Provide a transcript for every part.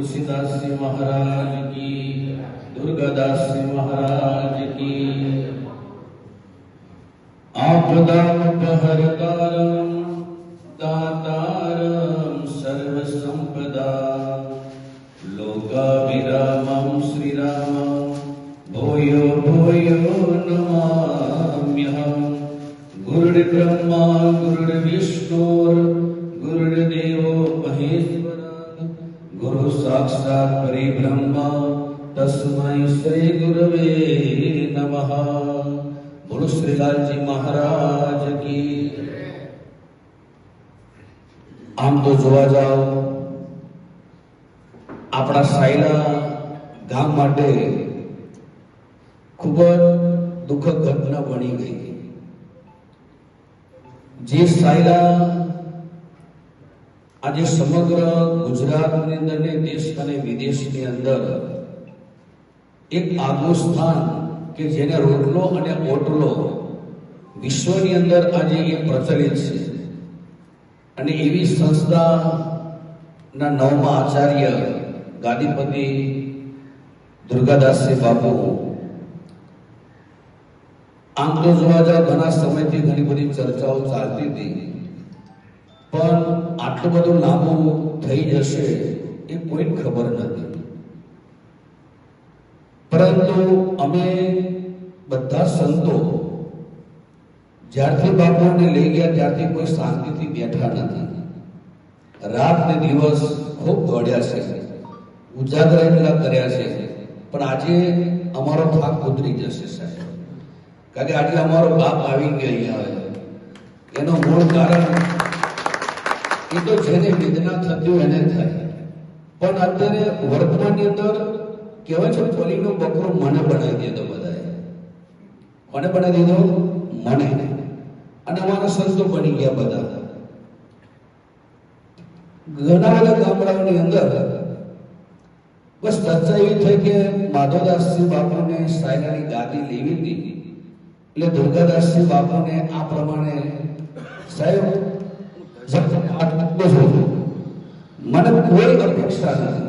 तुलसीदास जी महाराज की, दुर्गादास जी महाराज की। आपदा आपदापहरतारं दातारं सर्वसम्पदा लोकाभिरामं श्रीरामं, भूयो भूयो नमाम्यहम् गुरुर्ब्रह्मा, गुरुर्विष्णुर्, गुरुर्देवो महेश्वरः ગુરુ સાક્ષાત પરિબ્રહ્મ તસ્મૈ શ્રી ગુરવે નમઃ બોલો શ્રીલાલજી મહારાજ કી આમ તો જોવા જાઓ આપણા સાયલા ગામ માટે ખૂબ જ દુઃખદ ઘટના બની ગઈ જે સાયલા આજે સમગ્ર ગુજરાતની અંદર દેશ અને વિદેશની અંદર એક આગવું સ્થાન કે જેને રોટલો અને ઓટલો વિશ્વની અંદર આજે એ પ્રચલિત છે. અને એવી સંસ્થાના નવમા આચાર્ય ગાદીપતિ દુર્ગાદાસજી બાપુ આમ તો જોવા જાવ ઘણા સમયથી ઘણી બધી ચર્ચાઓ ચાલતી હતી. પણ આટલું બધું લાંબુ થઈ જશે એ કોઈને ખબર નથી. પરંતુ અમે બધા સંતો જ્યારથી બાપુને લઈ ગયા ત્યારથી કોઈ શાંતિથી બેઠા નથી. રાત ને દિવસ ખૂબ દોડ્યા છે. ઉજાગર એટલા કર્યા છે. પણ આજે અમારો થાક ઉતરી જશે સાહેબ. કારણ કે આજે અમારો બાપ આવી ગયા અહીંયા હવે એનો મૂળ કારણ એ તો જેને વેદના થતી હોય એને થાય. પણ અત્યારે વર્તમાનની અંદર કહેવાય છે? પોલીનો બકરો મને બનાવી દીધો બધાએ. કોને બનાવી દીધો મને. અને અમારા સંતો બની ગયા બધા. ઘણા બધા ગામડાઓની અંદર બસ ચર્ચા એવી થઈ કે માધવદાસજી બાપુને સાયરાની ગાદી લેવી હતી. એટલે દુર્ગાદાસજી બાપુને આ પ્રમાણે સાહેબ આટલું મને કોઈ અપેક્ષા નથી.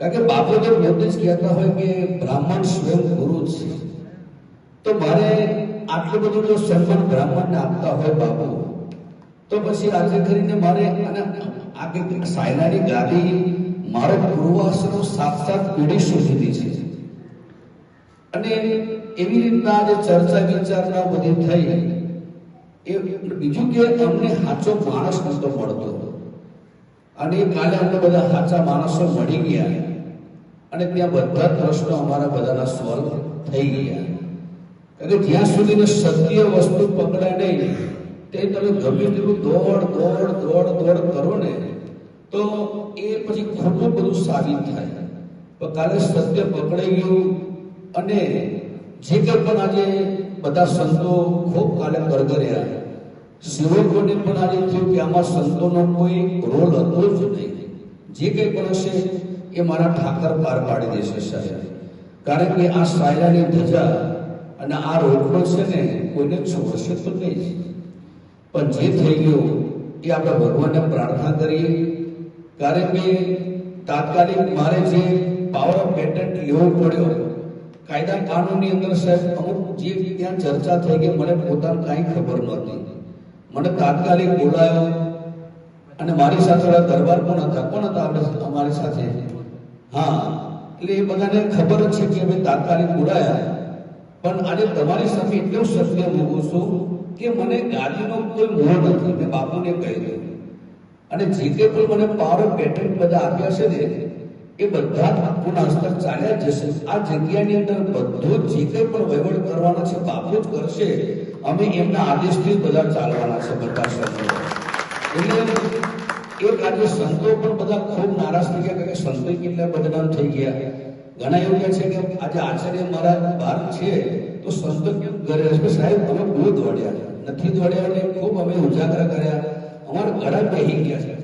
કારણ કે બાપુ તો પોતે જ કહેતા હોય કે બ્રાહ્મણ સ્વયં ગુરુ છે. તો મારે આટલું બધું જો સન્માન બ્રાહ્મણને આપતા હોય બાપુ, તો પછી આજે કરીને મારે અને આ કે સાયલાની ગાદી મારો સાત સાત પેઢી સુધીની છે. અને એવી રીતના આજે ચર્ચા વિચારણા બધી થઈ. એ બીજું કે અમને સાચો માણસ નતો મળતો. અને કાલે અમને બધા સાચા માણસો મળી ગયા. અને ત્યાં બધા પ્રશ્નો અમારા બધાના સોલ્વ થઈ ગયા. અને જ્યાં સુધીને સત્ય વસ્તુ પકડાય નહીં, તે તમે ગમે તેટલું દોડ દોડ દોડ દોડ કરો ને, તો એ પછી ખોટું બધું સાબિત થાય. કાલે સત્ય પકડાઈ ગયું અને જે કંઈ પણ આજે બધા સંતો ખૂબ કાલે કરગર્યા સેવકોને પણ આજે થયું કે આમાં સંતોનો કોઈ રોલ હતો જ નહીં. જે કંઈ પણ હશે એ મારા ઠાકર પાર પાડી દેશે સાહેબ. કારણ કે આ સાયરાની ધજા અને આ રોકડો છે ને કોઈને છોડશે તો નહીં પણ જે થઈ ગયું એ આપણે ભગવાનને પ્રાર્થના કરીએ. કારણ કે તાત્કાલિક મારે જે પાવર ઓફ પેટન્ટ લેવો પડ્યો કાયદા કાનૂનની અંદર સાહેબ અમુક જે ત્યાં ચર્ચા થઈ ગઈ મને પોતાને કાંઈ ખબર નહોતી. મને તાત્કાલિક બોલાયો અને મારી સાથે દરબાર પણ હતા. કોણ હતા આપણે અમારી સાથે? હા, એટલે એ બધાને ખબર જ છે કે અમે તાત્કાલિક બોલાયા. પણ આજે તમારી સામે એટલું સત્ય મૂકું છું કે મને ગાદીનો કોઈ મોહ નથી. મેં બાપુને કહી દઉં અને જે તે પણ મને પાવર પેટર્ન બધા આપ્યા છે ને એ બધા પાપોના બાપુના ચાલ્યા જશે. આ જગ્યાની અંદર બધું જે કંઈ પણ વહીવટ કરવાનો છે બાપુ જ કરશે. અમે એમના આદેશથી બધા ચાલવાના છે, બધા સંતો એટલે એક આજે સંતો પણ બધા ખૂબ નારાજ થઈ ગયા કે સંતો કેટલા બદનામ થઈ ગયા. ઘણા એવું કહે છે કે આજે આચાર્ય મારા બહાર છે, તો સંતો કેમ કરે સાહેબ, અમે બહુ દોડ્યા. નથી દોડ્યા એટલે ખૂબ અમે ઉજાગરા કર્યા. અમારા ઘણા બેહી ગયા છે.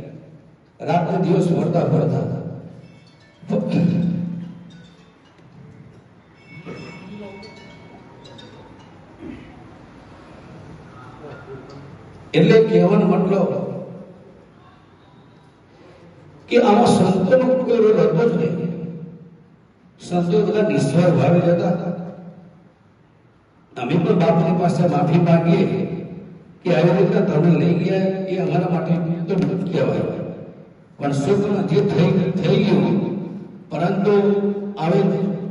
રાતનો દિવસ ફરતા ફરતા એટલે કહેવાનો મતલબ કે આમાં સંતોનો કોઈ રોલ હતો જ નહીં સંતો બધા નિસ્વાર્થ ભાવે જતા અમે પણ બાપની પાસે માફી માંગીએ કે આવી રીતના તમે લઈ ગયા એ અમારા માટે તો દુઃખ કહેવાય પણ સુખમાં જે થઈ થઈ ગયું પરંતુ હવે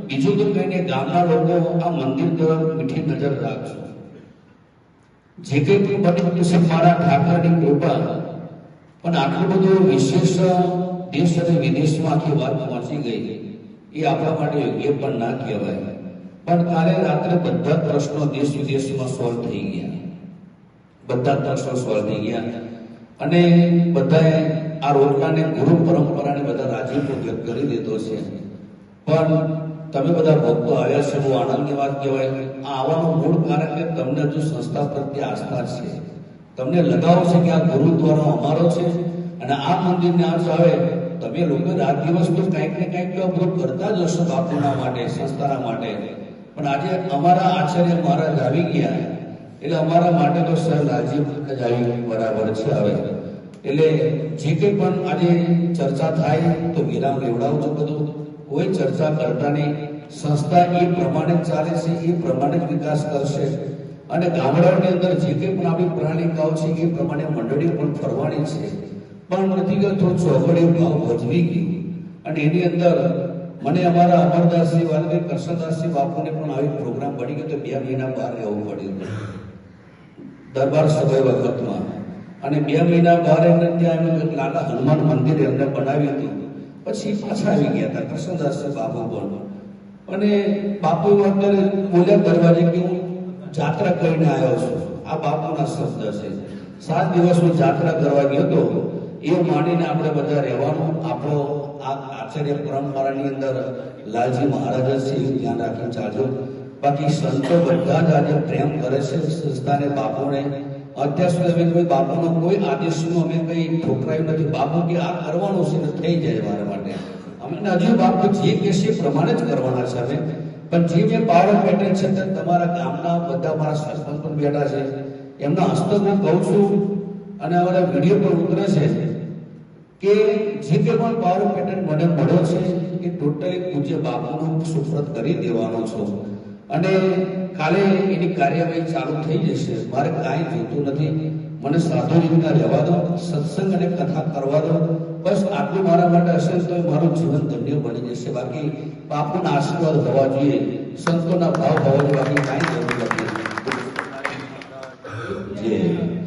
બીજું તો કઈ નહીં, ગામના લોકો આ મંદિર તરફ મીઠી નજર રાખજો જે કંઈ પણ બન્યું છે મારા ઠાકરની કૃપા, પણ આટલું બધું વિશેષ દેશ અને વિદેશમાં આખી વાત પહોંચી ગઈ. એ આપણા માટે યોગ્ય પણ ના કહેવાય. પણ કાલે રાત્રે બધા જ પ્રશ્નો દેશ વિદેશમાં સોલ્વ થઈ ગયા. બધા જ પ્રશ્નો સોલ્વ થઈ ગયા. અને બધાએ આ રોજગારને ગુરુ પરંપરાને બધા રાજીપો ઉપયોગ કરી દીધો છે. પણ તમે બધા ભક્તો આવ્યા છે બહુ આનંદની વાત કહેવાય. આ આવવાનું મૂળ કારણ કે તમને હજુ સંસ્થા પ્રત્યે આસ્થા છે. તમને લગાવ છે કે આ ગુરુદ્વારો અમારો છે અને આ મંદિરને આ આવે, તમે લોકો રાત દિવસ તો કંઈક ને કંઈક તો બધું કરતા જ હશો બાપુના માટે, સંસ્થાના માટે. પણ આજે અમારા આચાર્ય મહારાજ આવી ગયા. એટલે અમારા માટે તો સર રાજીવ જ આવી બરાબર છે હવે. એટલે જે કંઈ પણ આજે ચર્ચા થાય તો વિરામ લેવડાવજો બધું. કોઈ ચર્ચા કરતા નહીં. સંસ્થા એ પ્રમાણે ચાલે છે, એ પ્રમાણે જ વિકાસ કરશે. અને ગામડાઓની અંદર જે કંઈ પણ આપણી પ્રણાલિકાઓ છે, એ પ્રમાણે મંડળી પણ ફરવાની છે. પણ નથી કે થોડું ચોઘડિયું ભાવ ભજવી ગયું. અને એની અંદર મને અમારા અમરદાસજી વાલવી કરશનદાસજી બાપુને પણ આવી પ્રોગ્રામ પડી ગયો તો બે મહિના બહાર રહેવું પડ્યું દરબાર સભાઈ વખતમાં. અને બે મહિના બહાર એમને ત્યાં એમ નાના હનુમાન મંદિર એમને બનાવી હતું. પછી પાછા આવી ગયા હતા, કૃષ્ણદાસ બાપુ પણ. અને બાપુ અત્યારે બોલ્યા દરવાજે કે હું જાત્રા કરીને આવ્યો છું. આ બાપુના શબ્દ છે. સાત દિવસ હું જાત્રા કરવા ગયો હતો. એ માનીને આપણે બધા રહેવાનું. આપણો આ આચાર્ય પરંપરાની અંદર લાલજી મહારાજ છે ધ્યાન રાખીને ચાલજો. બાકી સંતો બધા જ આજે પ્રેમ કરે છે, સંસ્થાને બાપુને. અત્યાર સુધી અમે કોઈ બાપુનો કોઈ આદેશનું અમે કંઈ ઠોકરાયું નથી. બાપુ કે આ કરવાનું છે થઈ જાય મારા માટે. અમે હજુ બાપુ જે કે છે પ્રમાણે જ કરવાના છે અમે. પણ જે મેં બાળક પેટર્ન છે તે તમારા ગામના બધા મારા સરપંચ પણ બેઠા છે, એમના હસ્તક હું કહું છું અને હવે વીડિયો પર ઉતરે છે કે જે કે પણ બાળક પેટર્ન મને મળ્યો છે, એ ટોટલી પૂજ્ય બાપુનો સુપ્રત કરી દેવાનો છું. અને કાલે એની કાર્યવાહી ચાલુ થઈ જશે. મારે કાંઈ જોતું નથી. મને સાધુ રીતના રહેવા દો, સત્સંગ અને કથા કરવા દો. બસ આટલું મારા માટે હશે તો મારું જીવન ધન્ય બની જશે. બાકી બાપુના આશીર્વાદ હોવા જોઈએ. સંતોના ભાવ હોવા જોઈએ બાકી કાંઈ